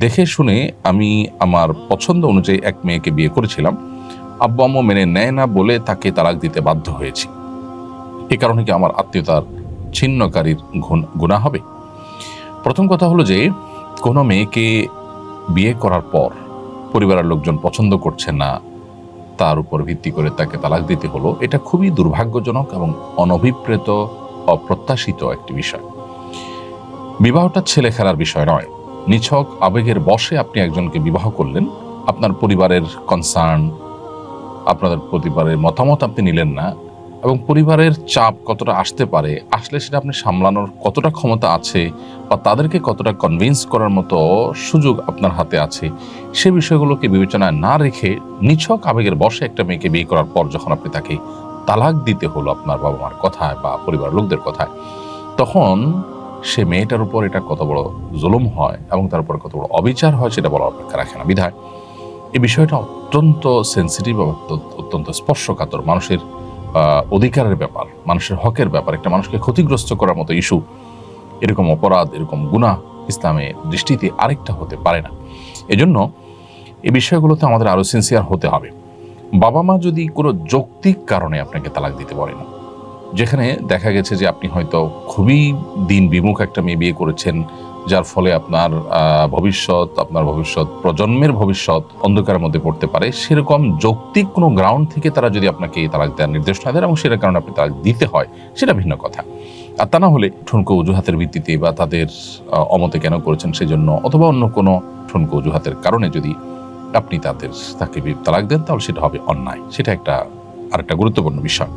দেখে শুনে আমি আমার পছন্দ অনুযায়ী এক মেয়েকে বিয়ে করেছিলাম। আব্বু আম্মু মেনে নেয় না বলে তাকে তালাক দিতে বাধ্য হয়েছি। এ কারণে কি আমার আত্মীয়তার ছিন্নকারীর গুণ- হবে? প্রথম কথা হলো যে, কোনো মেয়েকে বিয়ে করার পর পরিবারের লোকজন পছন্দ করছে না, তার উপর ভিত্তি করে তাকে তালাক দিতে হলো, এটা খুবই দুর্ভাগ্যজনক এবং অনভিপ্রেত, অপ্রত্যাশিত একটি বিষয়। বিবাহটা ছেলে খেলার বিষয় নয়। নিছক আবেগের বশে আপনি একজনকে বিবাহ করলেন, আপনার পরিবারের কনসার্ন আপনাদের পরিবারের মতামত আপনি নিলেন না, এবং পরিবারের চাপ কতটা আসতে পারে, আসলে সেটা আপনি সামলানোর কতটা ক্ষমতা আছে, বা তাদেরকে কতটা কনভিন্স করার মতো সুযোগ আপনার হাতে আছে, সে বিষয়গুলোকে বিবেচনায় না রেখে নিছক আবেগের বশে একটা মেয়েকে বিয়ে করার পর যখন আপনি তাকে তালাক দিতে হলো আপনার বাবা মার কথায় বা পরিবার লোকদের কথায়, তখন সে মেয়েটার উপর এটা কত বড় জুলুম হয় এবং তার উপর কত বড় অবিচার হয় সেটা বলার অপেক্ষা রাখে না। বিধায় এই বিষয়টা অত্যন্ত সেন্সিটিভ এবং অত্যন্ত- স্পর্শকাতর মানুষের অধিকারের ব্যাপার, মানুষের হকের ব্যাপার, একটা মানুষকে ক্ষতিগ্রস্ত করার মতো ইস্যু, এরকম অপরাধ, এরকম গুনাহ ইসলামের দৃষ্টিতে আরেকটা হতে পারে না। এজন্য এই বিষয়গুলোতে আমাদের আরও সিনসিয়ার হতে হবে। বাবা মা যদি কোনো যৌক্তিক কারণে আপনাকে তালাক দিতে পারেন যেখানে দেখা গেছে যে আপনি হয়তো খুবই দিন বিমুখ একটা মেয়ে বিয়ে করেছেন, যার ফলে আপনার ভবিষ্যৎ আপনার ভবিষ্যৎ, প্রজন্মের ভবিষ্যৎ অন্ধকারের মধ্যে পড়তে পারে। সেরকম যৌক্তিক কোনো গ্রাউন্ড থেকে তারা যদি আপনাকে তালাক দেওয়ার নির্দেশ না দেন এবং সেটার কারণে আপনি তালাক দিতে হয়, সেটা ভিন্ন কথা। আর তা না হলে ঠুনকো অজুহাতের ভিত্তিতে বা তাদের অমতে কেন করেছেন সেজন্য অথবা অন্য কোনো ঠুনকো অজুহাতের কারণে যদি আপনি তাদের, তাকে তালাক দেন, তাহলে সেটা হবে অন্যায়। সেটা একটা, আরেকটা গুরুত্বপূর্ণ বিষয়।